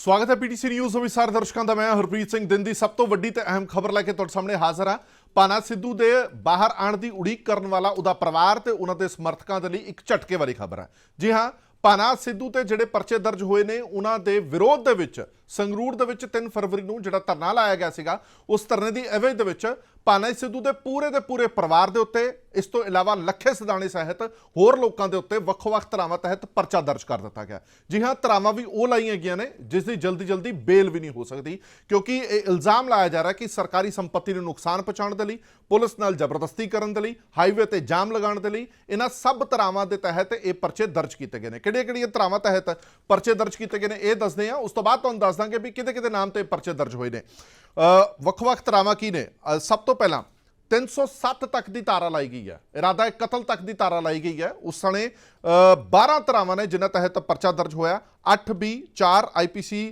ਸਵਾਗਤ ਹੈ PTC news ਵਿਸਾਰ ਦਰਸ਼ਕਾਂ ਦਾ। ਮੈਂ ਹਰਪ੍ਰੀਤ ਸਿੰਘ ਦਿਨ ਦੀ ਸਭ ਤੋਂ ਵੱਡੀ ਤੇ ਅਹਿਮ ਖਬਰ ਲੈ ਕੇ ਤੁਹਾਡੇ ਸਾਹਮਣੇ ਹਾਜ਼ਰ ਹਾਂ। ਪਾਨਾ ਸਿੱਧੂ ਦੇ ਬਾਹਰ ਆਉਣ ਦੀ ਉਡੀਕ ਕਰਨ ਵਾਲਾ ਉਹਦਾ ਪਰਿਵਾਰ ਤੇ ਉਹਨਾਂ ਦੇ ਸਮਰਥਕਾਂ ਦੇ ਲਈ ਇੱਕ ਝਟਕੇ ਵਾਲੀ ਖਬਰ ਹੈ। ਜੀ ਹਾਂ, ਪਾਨਾ ਸਿੱਧੂ ਤੇ ਜਿਹੜੇ ਪਰਚੇ ਦਰਜ ਹੋਏ ਨੇ, ਉਹਨਾਂ ਦੇ ਵਿਰੋਧ ਦੇ ਵਿੱਚ ਸੰਗਰੂਰ ਦੇ ਵਿੱਚ 3 ਫਰਵਰੀ ਨੂੰ ਜਿਹੜਾ ਧਰਨਾ ਲਾਇਆ ਗਿਆ ਸੀਗਾ, ਉਸ ਧਰਨੇ ਦੀ ਐਵਜ ਦੇ ਵਿੱਚ ਪਾਨਾ ਸਿੱਧੂ ਦੇ ਪੂਰੇ ਦੇ ਪੂਰੇ ਪਰਿਵਾਰ ਦੇ ਉੱਤੇ, ਇਸ ਤੋਂ ਇਲਾਵਾ ਲੱਖੇ ਸਦਾਣੇ ਸਹਿਤ ਹੋਰ ਲੋਕਾਂ ਦੇ ਉੱਤੇ ਵੱਖ-ਵੱਖ ਧਰਾਵਾਂ ਤਹਿਤ ਪਰਚਾ ਦਰਜ ਕਰ ਦਿੱਤਾ ਗਿਆ। ਜੀ ਹਾਂ, ਧਰਾਵਾਂ ਵੀ ਉਹ ਲਾਈਆਂ ਗਈਆਂ ਨੇ, ਜਿਸ ਦੀ ਜਲਦੀ ਜਲਦੀ ਬੇਲ ਵੀ ਨਹੀਂ ਹੋ ਸਕਦੀ, ਕਿਉਂਕਿ ਇਹ ਇਲਜ਼ਾਮ ਲਾਇਆ ਜਾ ਰਿਹਾ ਕਿ ਸਰਕਾਰੀ ਸੰਪਤੀ ਨੂੰ ਨੁਕਸਾਨ ਪਹੁੰਚਾਉਣ ਦੇ ਲਈ, ਪੁਲਿਸ ਨਾਲ ਜ਼ਬਰਦਸਤੀ ਕਰਨ ਦੇ ਲਈ, ਹਾਈਵੇ ਤੇ ਜਾਮ ਲਗਾਉਣ ਦੇ ਲਈ, ਇਹਨਾਂ ਸਭ ਧਰਾਵਾਂ ਦੇ ਤਹਿਤ ਇਹ ਪਰਚੇ ਦਰਜ ਕੀਤੇ ਗਏ ਨੇ। ਕਿਹੜੀਆਂ-ਕਿਹੜੀਆਂ ਧਰਾਵਾਂ ਤਹਿਤ ਪਰਚੇ ਦਰਜ ਕੀਤੇ ਗਏ ਨੇ, ਇਹ ਦੱਸਦੇ ਆ ਉਸ ਤੋਂ ਬਾਅਦ ਤੁਹਾਨੂੰ ਦੱਸ ਦਾਂਗੇ ਵੀ ਕਿਹਦੇ-ਕਿਹਦੇ ਨਾਮ ਤੇ ਪਰਚੇ ਦਰਜ ਹੋਏ ਨੇ। ਅ, ਵੱਖ-ਵੱਖ ਧਰਾਵਾਂ ਕੀ ਨੇ? ਅ, ਸਭ ਤੋਂ ਪਹਿਲਾਂ 307 ਤੱਕ ਦੀ ਤਾਰਾ ਲਾਈ ਗਈ ਹੈ। ਇਰਾਦਾ ਹੈ ਕਤਲ ਤੱਕ ਦੀ ਤਾਰਾ ਲਾਈ ਗਈ ਹੈ। ਉਸ ਸਣੇ 12 ਧਰਾਵਾਂ ਨੇ ਜਿਨ੍ਹਾਂ ਤਹਿਤ ਪਰਚਾ ਦਰਜ ਹੋਇਆ। 8 4 ਆਈਪੀਸੀ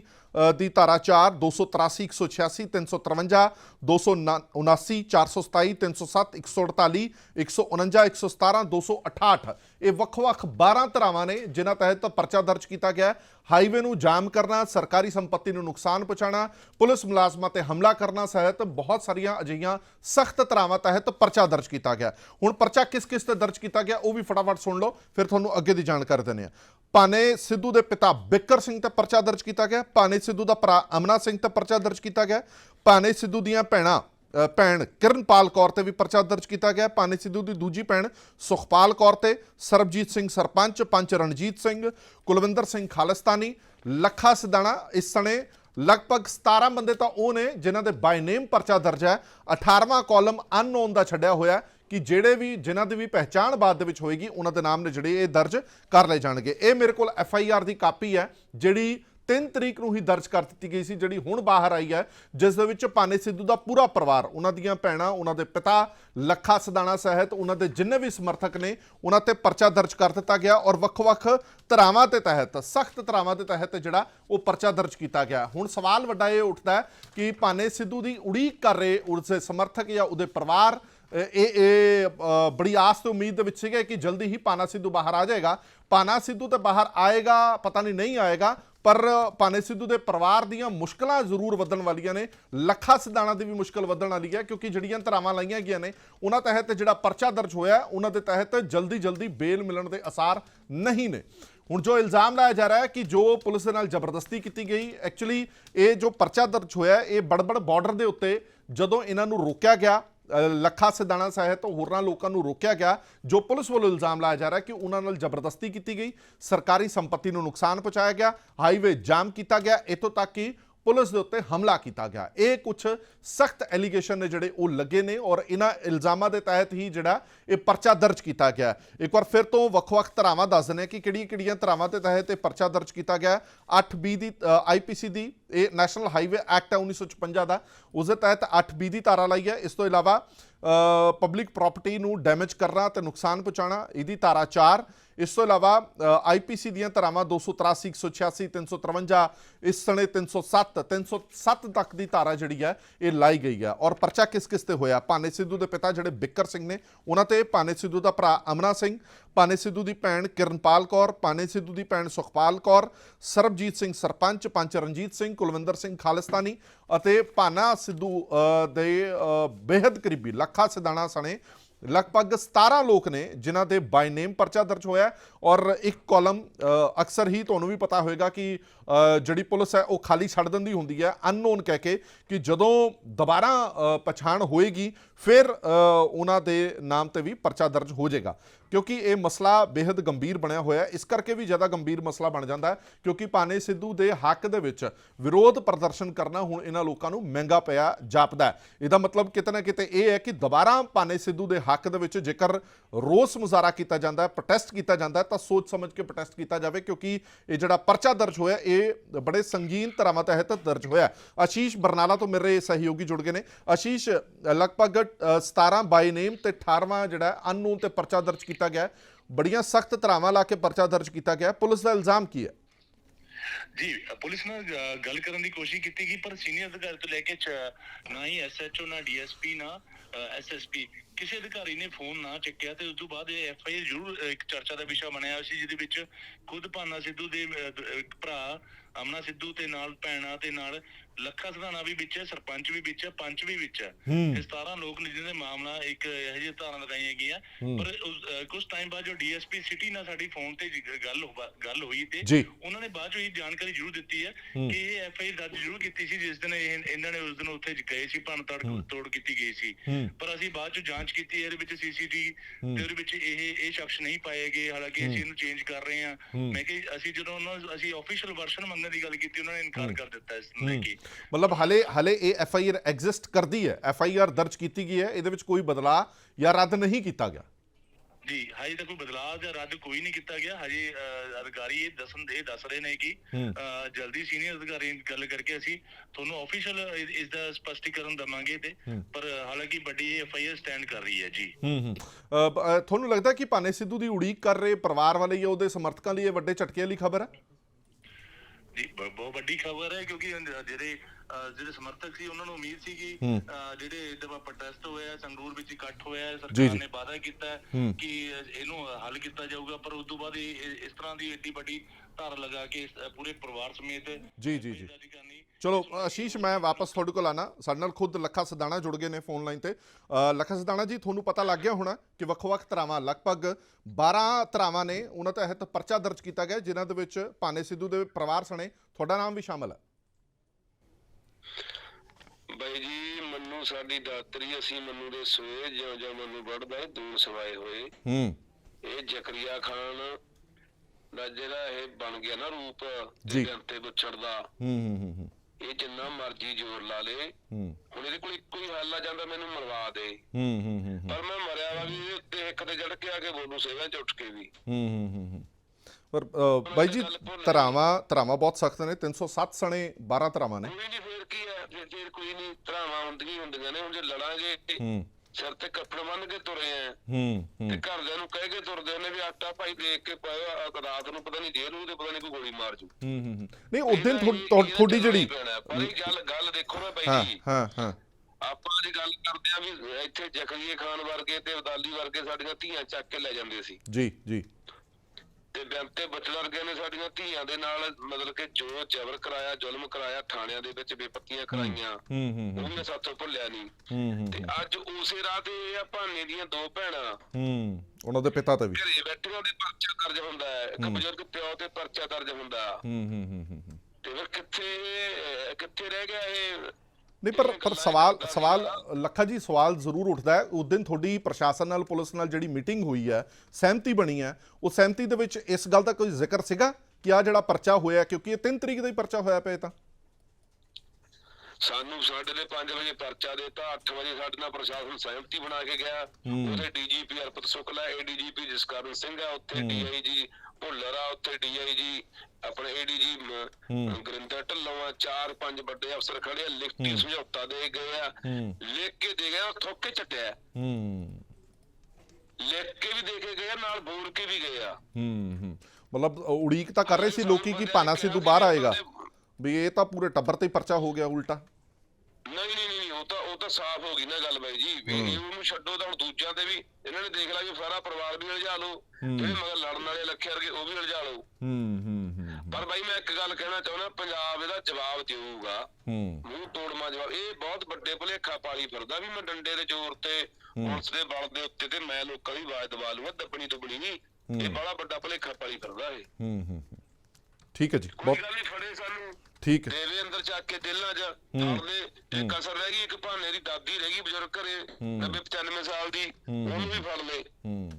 ਦੀ ਧਾਰਾ 4 283 186 353 279 427 307 148 149 117 268 ਇਹ ਵੱਖ-ਵੱਖ 12 ਧਰਾਵਾਂ ਨੇ, ਜਿਨ੍ਹਾਂ ਤਹਿਤ ਪਰਚਾ ਦਰਜ ਕੀਤਾ ਗਿਆ ਹਾਈਵੇ ਨੂੰ ਜਾਮ ਕਰਨਾ, ਸਰਕਾਰੀ ਸੰਪਤੀ ਨੂੰ ਨੁਕਸਾਨ ਪਹੁੰਚਾਉਣਾ, ਪੁਲਿਸ ਮੁਲਾਜ਼ਮਾਂ ਤੇ ਹਮਲਾ ਕਰਨਾ ਸਹਿਤ ਬਹੁਤ ਸਾਰੀਆਂ ਅਜਿਹੀਆਂ ਸਖਤ ਧਰਾਵਾਂ ਤਹਿਤ ਪਰਚਾ ਦਰਜ ਕੀਤਾ ਗਿਆ ਹੁਣ ਪਰਚਾ ਕਿਸ ਕਿਸ ਤੇ ਦਰਜ ਕੀਤਾ ਗਿਆ, ਉਹ ਵੀ ਫਟਾਫਟ ਸੁਣ ਲਓ, ਫਿਰ ਤੁਹਾਨੂੰ ਅੱਗੇ ਦੀ ਜਾਣਕਾਰੀ ਦਿੰਦੇ ਆ ਪਾਨੇ ਸਿੱਧੂ ਦੇ ਪਿਤਾ ਬਿੱਕਰ ਸਿੰਘ ਤੇ ਪਰਚਾ ਦਰਜ ਕੀਤਾ ਗਿਆ ਪਾਨੇ ਸਿੱਧੂ ਦਾ ਭਰਾ ਅਮਨਾ ਸਿੰਘ ਤੇ ਪਰਚਾ ਦਰਜ ਕੀਤਾ ਗਿਆ। ਪਾਨੇ ਸਿੱਧੂ ਦੀਆਂ ਭੈਣਾਂ ਭੈਣ ਕਿਰਨਪਾਲ ਕੌਰ ਤੇ ਵੀ ਪਰਚਾ ਦਰਜ ਕੀਤਾ ਗਿਆ। ਪਾਨੇ ਸਿੱਧੂ ਦੀ ਦੂਜੀ ਭੈਣ ਸੁਖਪਾਲ ਕੌਰ ਤੇ ਸਰਬਜੀਤ ਸਿੰਘ ਸਰਪੰਚ, ਪੰਚ ਰਣਜੀਤ ਸਿੰਘ, ਕੁਲਵਿੰਦਰ ਸਿੰਘ ਖਾਲਿਸਤਾਨੀ, ਲੱਖਾ ਸਿਦਾਣਾ ਇਸ ਸਣੇ ਲਗਭਗ 17 ਬੰਦੇ ਤਾਂ ਉਹ ਨੇ ਜਿਨ੍ਹਾਂ ਦੇ ਬਾਈ ਨੇਮ ਪਰਚਾ ਦਰਜ ਹੈ। 18ਵਾਂ ਕਾਲਮ ਅਨਨੋਨ ਦਾ ਛੱਡਿਆ ਹੋਇਆ ਕਿ ਜਿਹੜੇ ਵੀ ਜਿਨ੍ਹਾਂ ਦੀ ਵੀ ਪਹਿਚਾਣ ਬਾਅਦ ਦੇ ਵਿੱਚ ਹੋਏਗੀ, ਉਹਨਾਂ ਦੇ ਨਾਮ ਨੇ ਜਿਹੜੇ ਇਹ ਦਰਜ ਕਰ ਲਏ ਜਾਣਗੇ। ਇਹ ਮੇਰੇ ਕੋਲ ਐਫ ਆਈ ਆਰ ਦੀ ਕਾਪੀ ਹੈ, ਜਿਹੜੀ 3 ਤਰੀਕ ਨੂੰ ਹੀ ਦਰਜ ਕਰ ਦਿੱਤੀ ਗਈ ਸੀ, ਜਿਹੜੀ ਹੁਣ ਬਾਹਰ ਆਈ ਹੈ, ਜਿਸ ਦੇ ਵਿੱਚ ਪਾਨੇ ਸਿੱਧੂ ਦਾ ਪੂਰਾ ਪਰਿਵਾਰ, ਉਹਨਾਂ ਦੀਆਂ ਭੈਣਾਂ, ਉਹਨਾਂ ਦੇ ਪਿਤਾ, ਲੱਖਾ ਸਦਾਣਾ ਸਹਿਤ, ਉਹਨਾਂ ਦੇ ਜਿੰਨੇ ਵੀ ਸਮਰਥਕ ਨੇ, ਉਹਨਾਂ ਤੇ ਪਰਚਾ ਦਰਜ ਕਰ ਦਿੱਤਾ ਗਿਆ ਔਰ ਵੱਖ-ਵੱਖ ਧਰਾਵਾਂ ਦੇ ਤਹਿਤ, ਸਖਤ ਧਰਾਵਾਂ ਦੇ ਤਹਿਤ ਜਿਹੜਾ ਉਹ ਪਰਚਾ ਦਰਜ ਕੀਤਾ ਗਿਆ। ਹੁਣ ਸਵਾਲ ਵੱਡਾ ਇਹ ਉੱਠਦਾ ਕਿ ਪਾਨੇ ਸਿੱਧੂ ਦੀ ਉਡੀਕ ਕਰ ਰਹੇ ਉਸਦੇ ਸਮਰਥਕ ਜਾਂ ਉਹਦੇ ਪਰਿਵਾਰ ਇਹ ਇਹ ਬੜੀ ਆਸ ਤੇ ਉਮੀਦ ਦੇ ਵਿੱਚ ਸੀਗੇ ਕਿ ਜਲਦੀ ਹੀ ਪਾਨਾ ਸਿੱਧੂ ਬਾਹਰ ਆ ਜਾਏਗਾ। ਪਾਨਾ ਸਿੱਧੂ ਤੇ ਬਾਹਰ ਆਏਗਾ, ਪਤਾ ਨਹੀਂ ਨਹੀਂ ਆਏਗਾ ਪਰ ਪਾਨੇ ਸਿੱਧੂ ਦੇ ਪਰਿਵਾਰ ਦੀਆਂ ਮੁਸ਼ਕਲਾਂ ਜ਼ਰੂਰ ਵਧਣ ਵਾਲੀਆਂ ਨੇ। ਲੱਖਾ ਸਿਧਾਣਾ ਦੀ ਵੀ ਮੁਸ਼ਕਲ ਵਧਣ ਵਾਲੀ ਹੈ, ਕਿਉਂਕਿ ਜਿਹੜੀਆਂ ਧਰਾਵਾਂ ਲਾਈਆਂ ਗਈਆਂ ਨੇ, ਉਹਨਾਂ ਤਹਿਤ ਜਿਹੜਾ ਪਰਚਾ ਦਰਜ ਹੋਇਆ ਉਹਨਾਂ ਦੇ ਤਹਿਤ ਜਲਦੀ ਜਲਦੀ ਬੇਲ ਮਿਲਣ ਦੇ ਅਸਾਰ ਨਹੀਂ ਨੇ। ਹੁਣ ਜੋ ਇਲਜ਼ਾਮ ਲਾਇਆ ਜਾ ਰਿਹਾ ਹੈ ਕਿ ਜੋ ਪੁਲਿਸ ਦੇ ਨਾਲ ਜ਼ਬਰਦਸਤੀ ਕੀਤੀ ਗਈ ਐਕਚੁਅਲੀ ਇਹ ਜੋ ਪਰਚਾ ਦਰਜ ਹੋਇਆ ਇਹ ਬੜਬੜ ਬਾਰਡਰ ਦੇ ਉੱਤੇ ਜਦੋਂ ਇਹਨਾਂ ਨੂੰ ਰੋਕਿਆ ਗਿਆ ਲੱਖਾ ਸਿਧਾਣਾ ਸਾਹਿਤ ਹੋਰਨਾਂ ਲੋਕਾਂ ਨੂੰ ਰੋਕਿਆ ਗਿਆ, ਜੋ ਪੁਲਿਸ ਵੱਲੋਂ ਇਲਜ਼ਾਮ ਲਾਇਆ ਜਾ ਰਿਹਾ ਕਿ ਉਹਨਾਂ ਨਾਲ ਜ਼ਬਰਦਸਤੀ ਕੀਤੀ ਗਈ। ਸਰਕਾਰੀ ਸੰਪਤੀ ਨੂੰ ਨੁਕਸਾਨ ਪਹੁੰਚਾਇਆ ਗਿਆ, ਹਾਈਵੇ ਜਾਮ ਕੀਤਾ ਗਿਆ। ਇਥੋਂ ਤੱਕ ਕਿ ਪੁਲਿਸ ਦੇ ਉੱਤੇ ਹਮਲਾ ਕੀਤਾ ਗਿਆ। ਇਹ ਕੁਝ ਸਖਤ ਐਲੀਗੇਸ਼ਨ ਨੇ ਜਿਹੜੇ ਉਹ ਲੱਗੇ ਨੇ ਔਰ ਇਹਨਾਂ ਇਲਜ਼ਾਮਾਂ ਦੇ ਤਹਿਤ ਹੀ ਜਿਹੜਾ ਇਹ ਪਰਚਾ ਦਰਜ ਕੀਤਾ ਗਿਆ। ਇੱਕ ਵਾਰ ਫਿਰ ਤੋਂ ਵੱਖ-ਵੱਖ ਧਰਾਵਾਂ ਦੱਸ ਦਿੰਦੇ ਹਾਂ ਕਿ ਕਿਹੜੀਆਂ-ਕਿਹੜੀਆਂ ਧਰਾਵਾਂ ਦੇ ਤਹਿਤ ਇਹ ਪਰਚਾ ਦਰਜ ਕੀਤਾ ਗਿਆ। 8 ਬੀ ਦੀ ਆਈਪੀਸੀ ਦੀ, ਇਹ ਨੈਸ਼ਨਲ ਹਾਈਵੇ ਐਕਟ ਹੈ 1956 ਦਾ ਉਸ ਦੇ। ਤਹਿਤ 8 ਬੀ ਦੀ ਧਾਰਾ ਲਾਈ ਹੈ। ਇਸ ਤੋਂ ਇਲਾਵਾ ਪਬਲਿਕ ਪ੍ਰਾਪਰਟੀ ਨੂੰ ਡੈਮੇਜ ਕਰਨਾ ਤੇ ਨੁਕਸਾਨ ਪਹੁੰਚਾਉਣਾ, ਇਹਦੀ ਧਾਰਾ 4 ਇਸ ਤੋਂ ਇਲਾਵਾ ਆਈਪੀਸੀ ਦੀਆਂ ਧਾਰਾਵਾਂ 283 186 353 ਇਸ ਸਣੇ 307 307 ਤੱਕ ਦੀ ਧਾਰਾ ਜਿਹੜੀ ਹੈ ਇਹ ਲਾਈ ਗਈ ਹੈ। ਔਰ ਪਰਚਾ ਕਿਸ ਕਿਸ ਤੇ ਹੋਇਆ? ਭਾਨੇ ਸਿੱਧੂ ਦੇ ਪਿਤਾ ਜਿਹੜੇ ਬਿੱਕਰ ਸਿੰਘ ਨੇ ਉਹਨਾਂ ਤੇ ਭਾਨੇ ਸਿੱਧੂ ਦਾ ਭਰਾ ਅਮਨਾ ਸਿੰਘ ਭਾਨੇ ਸਿੱਧੂ ਦੀ ਭੈਣ ਕਿਰਨਪਾਲ ਕੌਰ ਭਾਨੇ ਸਿੱਧੂ ਦੀ ਭੈਣ ਸੁਖਪਾਲ ਕੌਰ ਸਰਬਜੀਤ ਸਿੰਘ ਸਰਪੰਚ ਪੰਚ ਰਣਜੀਤ ਸਿੰਘ ਕੁਲਵਿੰਦਰ ਸਿੰਘ ਖਾਲਿਸਤਾਨੀ ਅਤੇ ਭਾਨਾ ਸਿੱਧੂ ਦੇ ਅ, ਬੇਹੱਦ ਕਰੀਬੀ ਲੱਖਾ ਸਿਧਾਣਾ ਸਣੇ ਲਗਭਗ 17 ਲੋਕ ਨੇ ਜਿਨ੍ਹਾਂ ਦੇ ਬਾਈ ਨੇਮ ਪਰਚਾ ਦਰਜ ਹੋਇਆ ਔਰ ਇੱਕ ਕਾਲਮ ਅਕਸਰ ਹੀ ਤੁਹਾਨੂੰ ਵੀ ਪਤਾ ਹੋਵੇਗਾ ਕਿ ਜਿਹੜੀ ਪੁਲਿਸ ਹੈ ਉਹ ਖਾਲੀ ਛੱਡ ਦਿੰਦੀ ਹੁੰਦੀ ਹੈ। ਅਨਨੋਨ ਕਹਿ ਕੇ ਕਿ ਜਦੋਂ ਦੁਬਾਰਾ ਪਛਾਣ ਹੋਏਗੀ, ਫਿਰ ਉਹਨਾਂ ਦੇ ਨਾਮ ਤੇ ਵੀ ਪਰਚਾ ਦਰਜ ਹੋ ਜਾਏਗਾ। ਕਿਉਂਕਿ ਇਹ ਮਸਲਾ ਬੇहद ਗੰਭੀਰ ਬਣਿਆ ਹੋਇਆ ਹੈ। ਇਸ ਕਰਕੇ ਵੀ ਜ਼ਿਆਦਾ ਗੰਭੀਰ ਮਸਲਾ ਬਣ ਜਾਂਦਾ ਹੈ, ਕਿਉਂਕਿ ਪਾਨੇ ਸਿੱਧੂ ਦੇ ਹੱਕ ਦੇ ਵਿੱਚ ਵਿਰੋਧ ਪ੍ਰਦਰਸ਼ਨ ਕਰਨਾ ਹੁਣ ਇਹਨਾਂ ਲੋਕਾਂ ਨੂੰ ਮਹਿੰਗਾ ਪਿਆ ਜਾਪਦਾ ਹੈ। ਇਹਦਾ ਮਤਲਬ ਕਿਤੇ ਨਾ ਕਿਤੇ ਇਹ ਹੈ ਕਿ ਦੁਬਾਰਾ ਪਾਨੇ ਸਿੱਧੂ ਦੇ ਹੱਕ ਦੇ ਵਿੱਚ ਜੇਕਰ ਰੋਸ ਮੁਜ਼ਾਹਰਾ ਕੀਤਾ ਜਾਂਦਾ ਹੈ ਪ੍ਰੋਟੈਸਟ ਕੀਤਾ ਜਾਂਦਾ ਹੈ, ਤਾਂ ਸੋਚ ਸਮਝ ਕੇ ਪ੍ਰੋਟੈਸਟ ਕੀਤਾ ਜਾਵੇ, ਕਿਉਂਕਿ ਇਹ ਜਿਹੜਾ ਪਰਚਾ ਦਰਜ ਹੋਇਆ, ਇਹ ਬੜੇ ਸੰਗੀਨ ਧਰਾਵਾਂ ਤਹਿਤ ਦਰਜ ਹੋਇਆ ਆਸ਼ੀਸ਼ ਬਰਨਾਲਾ ਤੋਂ ਮੇਰੇ ਸਹਿਯੋਗੀ ਜੁੜ ਗਏ ਨੇ। ਆਸ਼ੀਸ਼ ਲਗਭਗ 17 ਬਾਈ ਨੇਮ ਤੇ 18ਵਾਂ ਜਿਹੜਾ ਅਨਨੋਨ ਤੇ ਪਰਚਾ ਦਰਜ ਕੀਤਾ ਗਿਆ ਬੜੀਆਂ ਸਖਤ ਧਰਾਵਾਂ ਲਾ ਕੇ ਪਰਚਾ ਦਰਜ ਕੀਤਾ ਗਿਆ ਪੁਲਿਸ ਦਾ ਇਲਜ਼ਾਮ ਕੀ ਹੈ? ਜੀ, ਪੁਲਿਸ ਨਾਲ ਗੱਲ ਕਰਨ ਦੀ ਕੋਸ਼ਿਸ਼ ਕੀਤੀ ਗਈ, ਪਰ ਸੀਨੀਅਰ ਅਧਿਕਾਰੀ ਤੋਂ ਲੈ ਕੇ ਨਾ ਹੀ ਐਸਐਚਓ ਨਾ ਡੀਐਸਪੀ ਨਾ ਐਸਐਸਪੀ ਕਿਸੇ ਅਧਿਕਾਰੀ ਨੇ ਫੋਨ ਨਾ ਚੱਕਿਆ ਤੇ ਉਸ ਤੋਂ ਬਾਅਦ ਇਹ ਐਫ ਆਈ ਆਰ ਜ਼ਰੂਰ ਇੱਕ ਚਰਚਾ ਦਾ ਵਿਸ਼ਾ ਬਣਿਆ ਹੋਇਆ ਸੀ ਜਿਹਦੇ ਵਿੱਚ ਖੁਦ ਭਾਨਾ ਸਿੱਧੂ ਦੇ ਭਰਾ ਅਮਨਾ ਸਿੱਧੂ ਤੇ ਨਾਲ ਭੈਣਾ ਤੇ ਨਾਲ ਲੱਖਾ ਸਧਾਣਾ ਵੀ ਵਿੱਚ ਹੈ ਸਰਪੰਚ ਵੀ ਵਿੱਚ ਹੈ ਪੰਚ ਵੀ ਵਿੱਚ ਹੈ ਤੇ 17 ਲੋਕ ਨੇ ਜਿਹਦੇ ਮਾਮਲਾ ਇੱਕ ਇਹੋ ਜਿਹੀ ਧਾਰਨਾ ਲਗਾਈਆਂ ਗਈਆਂ। ਪਰ ਕੁਝ ਟਾਈਮ ਬਾਅਦ ਜੋ ਡੀਐਸਪੀ ਸਿਟੀ ਨਾਲ ਸਾਡੀ ਫੋਨ ਤੇ ਗੱਲ ਗੱਲ ਹੋਈ ਤੇ। ਉਹਨਾਂ ਨੇ ਬਾਅਦ ਚੋਂ ਇਹ ਜਾਣਕਾਰੀ ਜ਼ਰੂਰ ਦਿੱਤੀ ਹੈ। ਕਿ ਇਹ ਐਫ ਆਈ ਦਰਜ ਜ਼ਰੂਰ ਕੀਤੀ ਸੀ ਜਿਸ ਦਿਨ ਇਹ ਇਹਨਾਂ ਨੇ ਉਸ ਦਿਨ ਉੱਥੇ ਗਏ ਸੀ ਭੰਨ ਤੜ ਕੀਤੀ ਗਈ ਸੀ ਪਰ ਅਸੀਂ ਬਾਅਦ ਚ ਜਾਂਚ ਕੀਤੀ ਇਹਦੇ ਵਿੱਚ ਸੀਸੀਟੀ। ਤੇ ਉਹਦੇ ਵਿੱਚ ਇਹ ਇਹ ਸ਼ਖਸ ਨਹੀਂ ਪਾਏ ਗਏ ਹਾਲਾਂਕਿ ਅਸੀਂ ਇਹਨੂੰ ਚੇਂਜ ਕਰ ਰਹੇ ਹਾਂ। ਮੈਂ ਕਿ ਅਸੀਂ ਜਦੋਂ ਉਹਨਾਂ ਨੂੰ ਅਸੀਂ ਆਫੀਸ਼ੀਅਲ ਵਰਸ਼ਨ ਮੰਗਣ ਦੀ ਗੱਲ ਕੀਤੀ ਉਹਨਾਂ ਨੇ ਇਨਕਾਰ। ਕਰ ਦਿੱਤਾ ਇਸ ਨੂੰ ਲੈ। ਕੇ ਮਤਲਬ ਹਲੇ ਹਲੇ ਇਹ ਐਫ ਆਈ ਆਰ ਐਗਜ਼ਿਸਟ ਕਰਦੀ ਹੈ ਐਫ ਆਈ ਆਰ ਦਰਜ ਕੀਤੀ ਗਈ ਹੈ ਇਹਦੇ ਵਿੱਚ ਕੋਈ ਬਦਲਾਅ ਜਾਂ ਰੱਦ ਨਹੀਂ ਕੀਤਾ ਗਿਆ ਜੀ ਹਜੇ ਤੱਕ ਕੋਈ ਬਦਲਾਅ ਜਾਂ ਰੱਦ ਕੋਈ ਨਹੀਂ ਕੀਤਾ ਗਿਆ। ਹਜੇ ਅਧਿਕਾਰੀ ਇਹ ਦੱਸਣ ਇਹ ਦੱਸ ਰਹੇ ਨੇ ਕਿ ਜਲਦੀ ਸੀਨੀਅਰ ਅਧਿਕਾਰੀ ਨਾਲ ਗੱਲ ਕਰਕੇ ਅਸੀਂ ਤੁਹਾਨੂੰ ਆਫੀਸ਼ੀਅਲ ਇਸ ਦਾ ਸਪਸ਼ਟੀਕਰਨ ਦਵਾਂਗੇ ਤੇ। ਪਰ ਹਾਲਾਂਕਿ ਵੱਡੀ ਐਫ ਆਈ ਆਰ ਸਟੈਂਡ ਕਰ ਰਹੀ ਹੈ ਜੀ। ਹੂੰ ਤੁਹਾਨੂੰ ਲੱਗਦਾ ਕਿ ਭਾਨੇ ਸਿੱਧੂ ਦੀ ਉਡੀਕ ਕਰ ਰਹੇ ਪਰਿਵਾਰ ਵਾਲੇ ਜਾਂ ਉਹਦੇ ਸਮਰਥਕਾਂ ਲਈ ਇਹ ਵੱਡੇ ਝਟਕੇ ਵਾਲੀ ਖਬਰ ਹੈ? ਜੀ ਬਹੁਤ ਵੱਡੀ ਖਬਰ ਹੈ ਕਿਉਂਕਿ ਜਿਹੜੇ ਜਿਹੜੇ ਸਮਰਥਕ ਸੀ ਉਹਨਾਂ ਨੂੰ ਉਮੀਦ ਸੀ ਕਿ ਜਿਹੜੇ ਦਵਾ ਪ੍ਰੋਟੈਸਟ ਹੋਇਆ ਸੰਗਰੂਰ ਵਿੱਚ ਇਕੱਠ ਹੋਇਆ ਸਰਕਾਰ। ਨੇ ਵਾਅਦਾ ਕੀਤਾ। ਕਿ ਇਹਨੂੰ ਹੱਲ ਕੀਤਾ ਜਾਊਗਾ ਪਰ ਉਸ ਤੋਂ ਬਾਅਦ ਇਸ ਤਰ੍ਹਾਂ ਦੀ ਏਡੀ ਵੱਡੀ ਧਾਰ ਲਗਾ ਕੇ ਪੂਰੇ ਪਰਿਵਾਰ ਸਮੇਤ ਜੀ, ਜੀ, ਜੀ। ਚਲੋ ਅ, ਆਸ਼ੀਸ਼ ਮੈਂ ਵਾਪਸ ਤੁਹਾਡੇ ਕੋਲ ਆਣਾ ਸਾਡੇ ਨਾਲ ਖੁਦ ਲੱਖਾ ਸਦਾਣਾ ਜੁੜ ਗਏ ਨੇ ਫੋਨ ਲਾਈਨ ਤੇ। ਲੱਖਾ ਸਦਾਣਾ ਜੀ ਤੁਹਾਨੂੰ ਪਤਾ ਲੱਗ ਗਿਆ ਹੋਣਾ ਕਿ ਵੱਖ-ਵੱਖ ਧਰਾਵਾਂ ਲਗਭਗ 12 ਧਰਾਵਾਂ ਨੇ ਉਹਨਾਂ ਤਹਿਤ ਪਰਚਾ ਦਰਜ ਕੀਤਾ ਗਿਆ ਜਿਨ੍ਹਾਂ ਦੇ ਵਿੱਚ ਭਾਨੇ ਸਿੱਧੂ ਦੇ ਪਰਿਵਾਰ ਸਣੇ। ਤੁਹਾਡਾ ਨਾਮ ਵੀ ਸ਼ਾਮਲ ਹੈ ਬਾਈ ਜੀ ਮੰਨੂ ਸਾਡੀ ਦਾਤਰੀ ਅਸੀਂ ਮੰਨੂ ਦੇ ਸੋਏ ਜਿਉਂ ਜਿਉਂ ਮੰਨੂ ਵੜਦਾ ਦੂਰ ਸਵਾਏ ਹੋਏ। ਹੂੰ। ਇਹ ਜ਼ਕਰੀਆ ਖਾਨ ਦਾ ਜਿਹੜਾ ਇਹ ਬਣ ਗਿਆ ਨਾ ਰੂਪ ਜੀ। ਤੇ ਬੁੱਛੜ ਦਾ। ਹੂੰ ਹੂੰ, ਹੂੰ। ਇਹ ਜਿੰਨਾ ਮਰਜ਼ੀ ਜ਼ੋਰ ਲਾ ਲੇ। ਹੁਣ ਇਹਦੇ ਕੋਲ ਇੱਕੋ ਹੀ ਹੱਲ ਆ ਜਾਂਦਾ ਮੈਨੂੰ ਮਰਵਾ ਦੇ। ਹੂੰ ਹੂੰ ਹੂੰ ਪਰ ਮੈਂ ਮਰਿਆ ਵਾ ਵੀ ਇਹਦੇ ਉੱਤੇ ਇੱਕ ਤੇ ਚੜ ਕੇ ਆ ਕੇ ਬੋਲੂ ਸੇਵਾ ਚ ਉੱਠ ਕੇ ਵੀ। ਹੂੰ ਹੂੰ ਹੂੰ ਹੂੰ। ਪਰ ਬਾਈ ਜੀ ਧਰਾਵਾਂ ਧਰਾਵਾਂ ਬਹੁਤ ਸਖਤ ਨੇ 307 ਸਣੇ 12 ਧਰਾਵਾਂ ਨੇ। ਕੋਈ ਨਹੀਂ ਫੇਰ ਕੀ ਹੈ ਫਿਰ ਕੋਈ ਨਹੀਂ ਧਰਾਵਾਂ ਹੁੰਦੀਆਂ ਹੁੰਦੀਆਂ ਨੇ ਹੁਣ ਜੇ ਲੜਾਂਗੇ ਹੂੰ। ਸਿਰ ਤੇ ਕੱਪੜ ਬੰਨ ਕੇ ਤੁਰੇ ਆ। ਹੂੰ ਤੇ ਹੂੰ ਘਰਦਿਆਂ ਨੂੰ ਕਹਿ ਕੇ ਤੁਰਦੇ ਨੇ ਵੀ ਆਟਾ ਭਾਈ ਦੇਖ ਕੇ ਪਾਇਓ ਆ ਰਾਤ ਨੂੰ ਪਤਾ ਨਹੀਂ ਜੇਲ੍ਹ ਨੂੰ ਤੇ ਪਤਾ ਨਹੀਂ ਕੋਈ ਗੋਲੀ ਮਾਰ ਜੂ। ਹੂੰ ਹੂੰ, ਹੂੰ। ਨਹੀਂ ਉਸ ਦਿਨ ਇਹਦਾ ਤੁਹਾ- ਇਹ- ਤੁਹਾ- ਇਹਦਾ ਤੁਹਾਡੀ ਚੱਲਣਾ ਜਿਹੜੀ ਹੀ। ਪਰ ਇਹ ਗੱਲ ਗੱਲ ਦੇਖੋ ਨਾ ਹਾਂ ਬਾਈ ਜੀ। ਹਾਂ ਹਾਂ। ਆਪਾਂ ਦੀ ਗੱਲ ਕਰਦੇ ਆ ਵੀ ਇੱਥੇ ਜ਼ਖਮੀਏ ਖਾਨ ਵਰਗੇ ਤੇ ਅਬਦਾਲੀ ਵਰਗੇ ਸਾਡੀਆਂ ਧੀਆਂ ਚੱਕ ਕੇ ਲੈ ਜਾਂਦੇ ਸੀ। ਜੀ ਜੀ। ਤੇ ਬੈਂਤੇ ਬਚਲ ਵਰਗੇ ਨੇ ਸਾਡੀਆਂ ਧੀਆਂ ਦੇ ਨਾਲ ਮਤਲਬ ਕਿ ਜੋ ਜ਼ਬਰ ਕਰਾਇਆ ਜ਼ੁਲਮ ਕਰਾਇਆ ਥਾਣਿਆਂ ਦੇ ਵਿੱਚ ਬੇਪੱਤੀਆਂ ਕਰਾਈਆਂ ਹੂੰ ਹੂੰ ਉਹ ਹੂੰ। ਵੀ ਸਾਥੋਂ ਭੁੱਲਿਆ ਨਹੀਂ। ਹੂੰ ਹੂੰ ਤੇ ਅੱਜ ਉਸੇ ਰਾਹ ਤੇ ਆ ਭਾਨੇ ਦੀਆਂ ਦੋ ਭੈਣਾਂ। ਹੂੰ ਉਹਨਾਂ ਦੇ ਪਿਤਾ ਤੇ ਵੀ। ਘਰੇ ਬੈਠੀਆਂ ਦੇ ਪਰਚਾ ਦਰਜ ਹੁੰਦਾ ਹੈ ਇੱਕ ਬਜ਼ੁਰਗ ਪਿਓ ਤੇ ਪਰਚਾ ਦਰਜ ਹੁੰਦਾ। ਹੂੰ ਹੂੰ ਹੂੰ। ਤੇ ਫਿਰ ਕਿੱਥੇ ਕਿੱਥੇ ਰਹਿ ਗਿਆ ਇਹ? ਨਹੀਂ, ਪਰ ਪਰ ਸਵਾਲ ਸਵਾਲ, ਲੱਖਾ ਜੀ, ਸਵਾਲ ਜ਼ਰੂਰ ਉੱਠਦਾ ਹੈ। ਉਸ ਦਿਨ ਤੁਹਾਡੀ ਪ੍ਰਸ਼ਾਸਨ ਨਾਲ, ਪੁਲਿਸ ਨਾਲ ਜਿਹੜੀ ਮੀਟਿੰਗ ਹੋਈ ਹੈ, ਸਹਿਮਤੀ ਬਣੀ ਹੈ। ਉਹ ਸਹਿਮਤੀ ਦੇ ਵਿੱਚ ਇਸ ਗੱਲ ਦਾ ਕੋਈ ਜ਼ਿਕਰ ਸੀਗਾ ਕਿ ਆ ਜਿਹੜਾ ਪਰਚਾ ਹੋਇਆ, ਕਿਉਂਕਿ ਇਹ 3 ਤਰੀਕ ਦਾ ਹੀ ਪਰਚਾ ਹੋਇਆ ਪਿਆ ਇਹ ਤਾਂ? ਸਾਨੂੰ ਸਾਡੇ ਲਈ 5 ਵਜੇ ਪਰਚਾ ਦਿੱਤਾ 8 ਵਜੇ ਸਾਡੇ ਨਾਲ ਪ੍ਰਸ਼ਾਸਨ ਸਹਿਮਤੀ ਬਣਾ ਕੇ ਗਿਆ। ਉੱਥੇ ਡੀਜੀਪੀ ਅਰਪਤ ਸ਼ੁਕਲਾ ਏਡੀਜੀਪੀ ਜਸਕਰਨ ਸਿੰਘ ਆ ਉੱਥੇ। ਡੀਆਈਜੀ ਭੁੱਲਰ ਆ ਉੱਥੇ ਡੀਆਈਜੀ ਆਪਣੇ ਏਡੀਜੀ। ਗੁਰਿੰਦਰ ਢੱਲੋਂ ਚਾਰ ਪੰਜ ਵੱਡੇ ਅਫਸਰ ਖੜੇ ਆ ਲਿਖਤੀ ਹੂੰ। ਸਮਝੌਤਾ ਦੇ ਗਏ ਆ ਲਿਖ ਕੇ ਦੇ ਗਏ ਆ ਥੁੱਕ ਕੇ ਚੱਟਿਆ ਹੂੰ ਲਿਖ ਕੇ ਵੀ ਦੇ ਕੇ ਗਏ ਨਾਲ ਬੋਲ ਕੇ ਵੀ ਗਏ ਆ ਹੂੰ ਹੂੰ ਮਤਲਬ ਉਡੀਕ ਤਾਂ ਕਰ ਰਹੇ ਸੀ ਲੋਕੀ ਕਿ ਭਾਨਾ ਸਿੱਧੂ ਬਾਹਰ ਆਏਗਾ ਵੀ ਇਹ ਤਾਂ ਪੂਰੇ ਟੱਬਰ ਤੇ ਹੀ ਪਰਚਾ ਹੋ ਗਿਆ ਉਲਟਾ। ਨਹੀਂ ਨਹੀਂ ਨਹੀਂ ਉਹ ਤਾਂ ਉਹ ਤਾਂ ਸਾਫ਼ ਹੋ ਗਈ ਨਾ ਗੱਲ ਬਾਈ ਜੀ। ਵੀ ਉਹਨੂੰ ਛੱਡੋ ਤਾਂ ਹੁਣ ਦੂਜਿਆਂ ਤੇ ਵੀ ਇਹਨਾਂ ਨੇ ਦੇਖ ਲਿਆ ਵੀ ਸਾਰਾ ਪਰਿਵਾਰ ਵੀ ਉਲਝਾ ਲਓ ਜਿਹੜੇ ਮਗਰ ਲੜਨ ਵਾਲੇ ਲੱਖੇ ਵਰਗੇ ਉਹ ਵੀ ਉਲਝਾ ਲਓ ਹੂੰ ਹੂੰ ਹੂੰ ਪਰ ਬਾਈ ਮੈਂ ਇੱਕ ਗੱਲ ਕਹਿਣਾ ਚਾਹੁੰਦਾ ਪੰਜਾਬ ਇਹਦਾ ਜਵਾਬ ਦੇਊਗਾ। ਹੂੰ। ਮੂੰਹ ਤੋੜਮਾ ਜਵਾਬ। ਇਹ ਬਹੁਤ ਵੱਡੇ ਭੁਲੇਖਾ ਪਾਲੀ ਫਿਰਦਾ ਵੀ ਮੈਂ ਡੰਡੇ ਦੇ ਜ਼ੋਰ ਤੇ ਪੁਲਿਸ ਦੇ ਬਲ ਦੇ ਉੱਤੇ ਤੇ ਮੈਂ ਲੋਕਾਂ ਦੀ ਆਵਾਜ਼ ਦਬਾ ਲੂੰਗਾ ਦੱਬਣੀ ਦੁੱਬਣੀ ਨਹੀਂ। ਇਹ ਬੜਾ ਵੱਡਾ ਭੁਲੇਖਾ ਪਾਲੀ ਫਿਰਦਾ ਇਹ। ਹੂੰ ਹੂੰ। ਠੀਕ ਹੈ ਜੀ। ਬਹੁਤ ਗੱਲ ਨਹੀਂ ਫੜੇ ਸਾਨੂੰ। ਠੀਕ ਹੈ। ਦੇਵੇ ਅੰਦਰ ਚੱਕ ਕੇ ਦਿਲਾਂ 'ਚ ਫੜ ਲੈ ਤੇ ਕਸਰ ਰਹਿ ਗਈ ਇੱਕ ਭਾਨੇ ਦੀ ਦਾਦੀ ਰਹਿ ਗਈ ਬਜ਼ੁਰਗ ਘਰੇ 90 95 ਸਾਲ ਦੀ ਉਹਨੂੰ ਵੀ ਫੜ ਲੈ ਹੂੰ।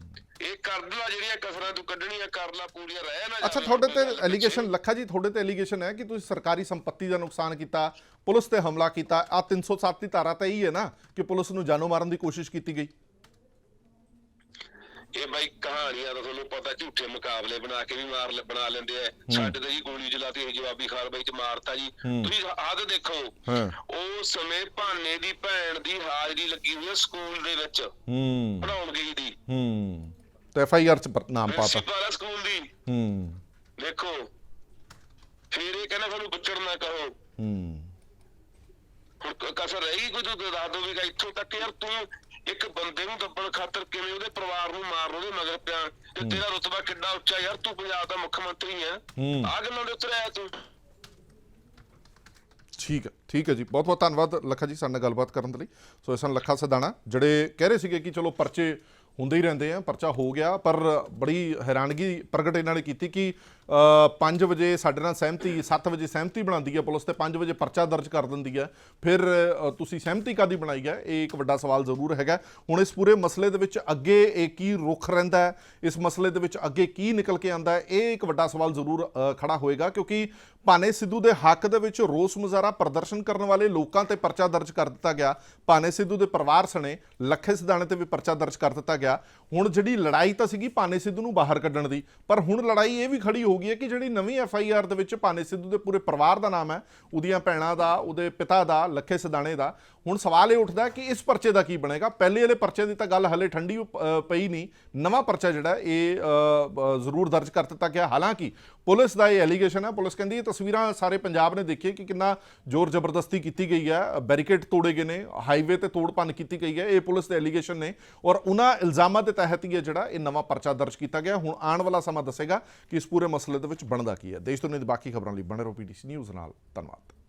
ਇਹ ਕਰ ਲਾ ਜਿਹੜੀਆਂ ਕਸਰਾਂ ਤੂੰ ਕੱਢਣੀਆਂ ਕਰ ਲਾ ਪੂਰੀਆਂ ਰਹਿ ਨਾ ਅੱਛਾ ਜਾਵੇ। ਤੁਹਾਡੇ ਤੇ। ਐਲੀਗੇਸ਼ਨ ਲੱਖਾ ਜੀ ਤੁਹਾਡੇ ਤੇ ਐਲੀਗੇਸ਼ਨ ਹੈ ਕਿ ਤੁਸੀਂ ਸਰਕਾਰੀ ਸੰਪત્ਤੀ ਦਾ ਨੁਕਸਾਨ ਕੀਤਾ ਪੁਲਿਸ ਤੇ ਹਮਲਾ ਕੀਤਾ ਆ 307 ਦੀ ਧਾਰਾ ਤਾਂ ਇਹੀ ਹੈ ਨਾ ਕਿ ਪੁਲਿਸ ਨੂੰ ਜਾਨੋਂ ਮਾਰਨ ਦੀ ਕੋਸ਼ਿਸ਼ ਕੀਤੀ ਗਈ। ਇਹ ਬਾਈ ਕਹਾਣੀਆਂ ਤਾਂ ਤੁਹਾਨੂੰ ਪਤਾ ਝੂਠੇ ਮੁਕਾਬਲੇ ਬਣਾ ਕੇ ਵੀ ਮਾਰ ਬਣਾ ਲੈਂਦੇ ਆ। ਸਾਡੇ ਤੇ ਜੀ ਗੋਲੀ ਚਲਾਤੀ ਇਹ ਜਵਾਬੀ ਕਾਰਵਾਈ ਚ ਮਾਰਤਾ ਜੀ। ਤੁਸੀਂ ਆਦ ਦੇਖੋ ਹਾਂ। ਉਸ ਸਮੇਂ ਭਾਨੇ ਦੀ ਭੈਣ ਦੀ ਹਾਜ਼ਰੀ ਲੱਗੀ ਹੋਈ ਸਕੂਲ ਦੇ ਵਿੱਚ। ਹੂੰ। ਪੜਾਉਣ ਗਈ ਦੀ ਹੂੰ। ਤੇ ਐਫ ਆਈ ਆਰ ਚ ਨਾਮ ਪਾਤਾ ਹੈ ਸਕੂਲ ਦੀ। ਹੂੰ। ਦੇਖੋ ਫਿਰ ਇਹ ਕਹਿੰਦਾ ਸਾਨੂੰ ਬੱਚੜ ਨਾ ਕਹੋ ਹੂੰ। ਹੁਣ ਕਸਰ ਰਹੀ ਕੋਈ ਤੂੰ ਦੱਸ ਦੋ ਵੀ ਕਿ ਇੱਥੋਂ ਤੱਕ ਯਾਰ ਤੂੰ ਇੱਕ ਬੰਦੇ ਨੂੰ ਦੱਬਣ ਖਾਤਰ ਕਿਵੇਂ ਉਹਦੇ ਪਰਿਵਾਰ ਨੂੰ ਮਾਰਨ ਉਹਦੇ ਮਗਰ ਪਿਆ। ਤੇ ਤੇਰਾ ਰੁਤਬਾ ਕਿੱਡਾ ਉੱਚਾ ਯਾਰ ਤੂੰ ਪੰਜਾਬ ਦਾ ਮੁੱਖ ਮੰਤਰੀ ਹੂੰ। ਆ ਗੱਲਾਂ ਦੇ ਉੱਤਰ ਆਇਆ ਤੂੰ। ਠੀਕ ਹੈ ਠੀਕ ਹੈ ਜੀ। ਬਹੁਤ ਬਹੁਤ ਧੰਨਵਾਦ ਲੱਖਾ ਜੀ ਸਾਡੇ ਨਾਲ ਗੱਲਬਾਤ ਕਰਨ ਦੇ ਲਈ। ਸੋ ਇਸ ਹਨ ਲੱਖਾ ਸਦਾਣਾ ਜਿਹੜੇ ਕਹਿ ਰਹੇ ਸੀਗੇ ਕਿ ਚਲੋ ਪਰਚੇ ਹੁੰਦੇ ਹੀ ਰਹਿੰਦੇ ਆ ਪਰਚਾ ਹੋ ਗਿਆ ਪਰ ਬੜੀ ਹੈਰਾਨਗੀ ਪ੍ਰਗਟ ਇਹਨਾਂ ਨੇ ਕੀਤੀ ਕਿ 5 ਵਜੇ ਸਾਡੇ ਨਾਲ ਸਹਿਮਤੀ 7 ਵਜੇ ਸਹਿਮਤੀ ਬਣਾਉਂਦੀ ਹੈ ਪੁਲਿਸ ਤੇ 5 ਵਜੇ ਪਰਚਾ ਦਰਜ ਕਰ ਦਿੰਦੀ ਹੈ। ਫਿਰ ਤੁਸੀਂ ਸਹਿਮਤੀ ਕਾਦੀ ਬਣਾਈ ਹੈ? ਇਹ ਇੱਕ ਵੱਡਾ ਸਵਾਲ ਜ਼ਰੂਰ ਹੈਗਾ। ਹੁਣ ਇਸ ਪੂਰੇ ਮਸਲੇ ਦੇ ਵਿੱਚ ਅੱਗੇ ਇਹ ਕੀ ਰੁਖ ਰਹਿੰਦਾ ਹੈ? ਇਸ ਮਸਲੇ ਦੇ ਵਿੱਚ ਅੱਗੇ ਕੀ ਨਿਕਲ ਕੇ ਆਂਦਾ ਹੈ? ਇਹ ਇੱਕ ਵੱਡਾ ਸਵਾਲ ਜ਼ਰੂਰ ਅ, ਖੜਾ ਹੋਏਗਾ ਕਿਉਂਕਿ ਭਾਨੇ ਸਿੱਧੂ ਦੇ ਹੱਕ ਦੇ ਵਿੱਚ ਰੋਸ ਮੁਜ਼ਾਹਰਾ ਪ੍ਰਦਰਸ਼ਨ ਕਰਨ ਵਾਲੇ ਲੋਕਾਂ ਤੇ ਪਰਚਾ ਦਰਜ ਕਰ ਦਿੱਤਾ ਗਿਆ। ਭਾਨੇ ਸਿੱਧੂ ਦੇ ਪਰਿਵਾਰ ਸਣੇ ਲੱਖੇ ਸਿਧਾਣੇ ਤੇ ਵੀ ਪਰਚਾ ਦਰਜ ਕਰ ਦਿੱਤਾ ਗਿਆ। ਹੁਣ ਜਿਹੜੀ ਲੜਾਈ ਤਾਂ ਸੀਗੀ ਭਾਨੇ ਸਿੱਧੂ ਨੂੰ ਬਾਹਰ ਕੱਢਣ ਦੀ ਪਰ ਹੁਣ ਲੜਾਈ ਇਹ ਵੀ ਖੜੀ ਹੋ ਗਈ ਹੈ ਕਿ ਜਿਹੜੀ ਨਵੀਂ ਐਫ ਆਈ ਆਰ ਦੇ ਵਿੱਚ ਭਾਨੇ ਸਿੱਧੂ ਦੇ ਪੂਰੇ ਪਰਿਵਾਰ ਦਾ ਨਾਮ ਹੈ, ਉਹਦੀਆਂ ਭੈਣਾਂ ਦਾ, ਉਹਦੇ ਪਿਤਾ ਦਾ, ਲੱਖੇ ਸਦਾਣੇ ਦਾ, ਹੁਣ ਸਵਾਲ ਇਹ ਉੱਠਦਾ ਕਿ ਇਸ ਪਰਚੇ ਦਾ ਕੀ ਬਣੇਗਾ? ਪਹਿਲੇ ਵਾਲੇ ਪਰਚੇ ਦੀ ਤਾਂ ਗੱਲ ਹਲੇ ਠੰਡੀ ਪਈ ਨਹੀਂ। ਨਵਾਂ ਪਰਚਾ ਜਿਹੜਾ ਇਹ ਜ਼ਰੂਰ ਦਰਜ ਕਰ ਦਿੱਤਾ ਗਿਆ। ਹਾਲਾਂਕਿ ਪੁਲਿਸ ਦਾ ਇਹ ਐਲੀਗੇਸ਼ਨ ਹੈ। ਪੁਲਿਸ ਕਹਿੰਦੀ ਇਹ ਤਸਵੀਰਾਂ ਸਾਰੇ ਪੰਜਾਬ ਨੇ ਦੇਖੀ ਕਿ ਕਿੰਨਾ ਜ਼ੋਰ ਜ਼ਬਰਦਸਤੀ ਕੀਤੀ ਗਈ ਹੈ। ਬੈਰੀਕੇਡ ਤੋੜੇ ਗਏ ਨੇ, ਹਾਈਵੇ ਤੇ ਤੋੜ ਭੰਨ ਕੀਤੀ ਗਈ ਹੈ। ਇਹ ਪੁਲਿਸ ਦੇ ਐਲੀਗੇਸ਼ਨ ਨੇ ਔਰ ਉਹਨਾਂ ਇਲਜ਼ਾਮਾਂ ਦੇ ਤਹਿਤ ਹੀ ਇਹ ਜਿਹੜਾ ਇਹ ਨਵਾਂ ਪਰਚਾ ਦਰਜ ਕੀਤਾ ਗਿਆ। ਹੁਣ ਆਉਣ ਵਾਲਾ ਸਮਾਂ ਦੱਸੇਗਾ ਕਿ ਇਸ ਪੂਰੇ ਮਸਲੇ ਮਸਲੇ ਦੇ ਵਿੱਚ ਬਣਦਾ ਕੀ ਹੈ? ਦੇਸ਼ ਦੁਨੀਆ ਦੀ ਬਾਕੀ ਖਬਰਾਂ ਲਈ ਬਣੇ ਰਹੋ ਪੀਟੀਸੀ ਨਿਊਜ਼ ਨਾਲ। ਧੰਨਵਾਦ।